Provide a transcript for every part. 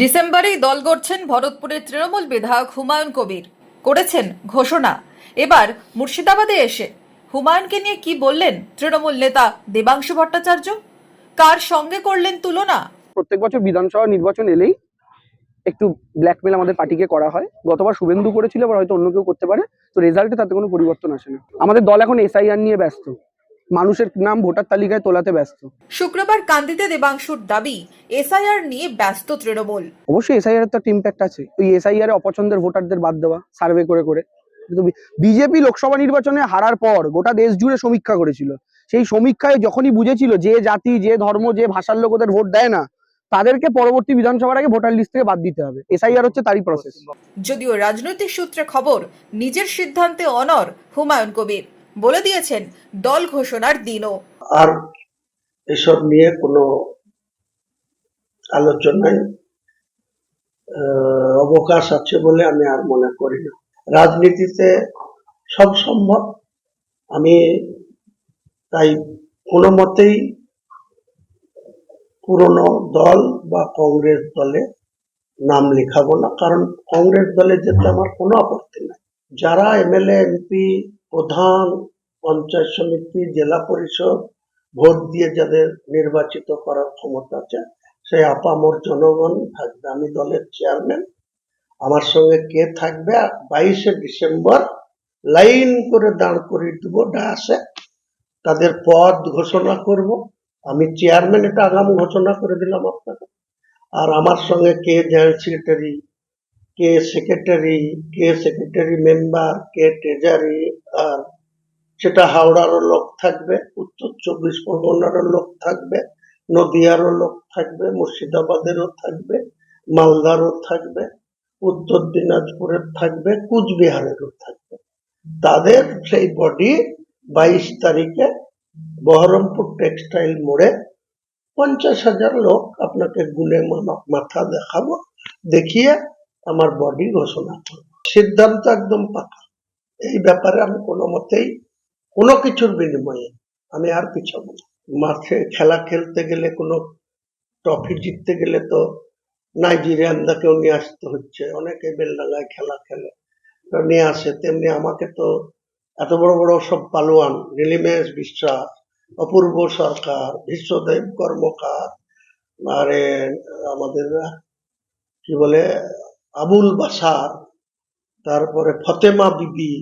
ডিসেম্বরেই দল গড়ছেন ভরতপুরের তৃণমূল বিধায়ক হুমায়ুন কবির। করেছেন ঘোষণা। এবার মুর্শিদাবাদে এসে হুমায়ুনকে নিয়ে কি বললেন তৃণমূল নেতা দেবাংশু ভট্টাচার্য? কার সঙ্গে করলেন তুলনা? প্রত্যেক বছর বিধানসভা নির্বাচন এলেই একটু ব্ল্যাকমেল আমাদের পার্টিকে করা হয়। গতবার শুভেন্দু করেছিল এবার হয়তো অন্য কেউ করতে পারে। তো রেজাল্টে তাতে কোনো পরিবর্তন আসে না। আমাদের দল এখন এসআইআর নিয়ে ব্যস্ত। মানুষের নাম ভোটার তালিকায় তোলাতে ব্যস্ত। শুক্রবার কান্দিতে দেবাংশুর দাবি এসআইআর নিয়ে ব্যস্ত তৃণমূল। অবশ্যই এসআইআর তো একটা ইম্প্যাক্ট আছে। ওই এসআইআর এ অপছন্দের ভোটারদের বাদ দেওয়া সার্ভে করে করে। বিজেপি লোকসভা নির্বাচনে হারার পর গোটা দেশ জুড়ে সমীক্ষা করেছিল। সেই সমীক্ষায় যখনই বুঝেছিল যে জাতি যে ধর্ম যে ভাষার লোক ওদের ভোট দেয় না তাদেরকে পরবর্তী বিধানসভার আগে ভোটার লিস্ট থেকে বাদ দিতে হবে। এসআইআর হচ্ছে তারই প্রসেস যদিও রাজনৈতিক সূত্রে খবর নিজের সিদ্ধান্তে অনর হুমায়ুন কবির। বলে দিয়েছেন, দল ঘোষণার দিনও। আর এসব নিয়ে কোনো আলোচনায় অবকাশ আছে বলে আমি আর মনে করি না। রাজনীতিতে সব সম্ভব। আমি তাই কোনো মতেই পুরনো দল বা কংগ্রেস দলে নাম লেখাবো না। কারণ কংগ্রেস দলে যেতে আমার কোনো আপত্তি নাই। যারা এমএলএ, এমপি প্রধান পঞ্চায়েত সমিতি, জেলা পরিষদ ভোট দিয়ে যাদের নির্বাচিত করার ক্ষমতা আছে, সেই আপামর জনগণ থাকবে আমি দলের চেয়ারম্যান। আমার সঙ্গে কে থাকবে? বাইশে ডিসেম্বর লাইন করে দাঁড় করিয়ে দেবো ডায়াসে তাদের পদ ঘোষণা করব। আমি চেয়ারম্যান, এটা আগাম ঘোষণা করে দিলাম আপনাকে। আর আমার সঙ্গে কে জেনারেল সেক্রেটারি কে সেক্রেটারি কে সেক্রেটারি মেম্বার, কে ট্রেজারি, আর সেটা হাওড়ারও লোক থাকবে, উত্তর চব্বিশ পরগনারও লোক থাকবে, নদিয়ারও লোক থাকবে, মুর্শিদাবাদেরও থাকবে, মালদারও থাকবে, উত্তর দিনাজপুরের থাকবে, কুচবিহারেরও থাকবে। তাদের সেই বডি বাইশ তারিখে বহরমপুর টেক্সটাইল মোড়ে পঞ্চাশ হাজার লোক আপনাকে গুনে মাথা দেখাবো, দেখিয়ে আমার বডি ঘোষণা করব। সিদ্ধান্ত একদম পাকা। এই ব্যাপারে আমি কোনো মতেই কোনো কিছুর বিনিময়ে আমি আর পিছাবো না। মাঠে খেলা খেলতে গেলে কোনো ট্রফি জিততে গেলে তো নাইজেরিয়ানদাকেও নিয়ে আসতে হচ্ছে। অনেকে বেলডাঙ্গায় খেলা খেলে, নিয়ে আসে। তেমনি আমাকে তো এত বড় বড় সব পালোয়ান, নীলিমেশ বিশ্বাস, অপূর্ব সরকার, বিশ্বদেব কর্মকার, আরে আমাদের, কি বলে আবুল বাসার তারপরে ফতেমা বিবি,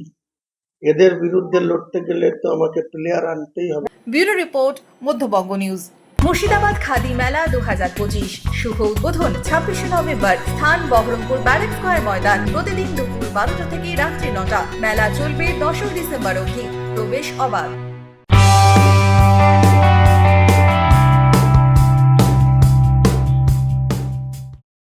এদের বিরুদ্ধে লড়তে গেলে তো আমাকে প্লেয়ার আনতেই হবে। Bureau report, Madhyabanga news. Murshidabad khadi মেলা দু হাজার পঁচিশ। শুভ উদ্বোধন, ছাব্বিশে নভেম্বর। স্থান, বহরমপুর ব্যারেক স্কোয়ার ময়দান। প্রতিদিন দুপুর বারোটা থেকে রাত্রি নটা। মেলা চলবে দশই ডিসেম্বর অবধি। প্রবেশ অবাধ।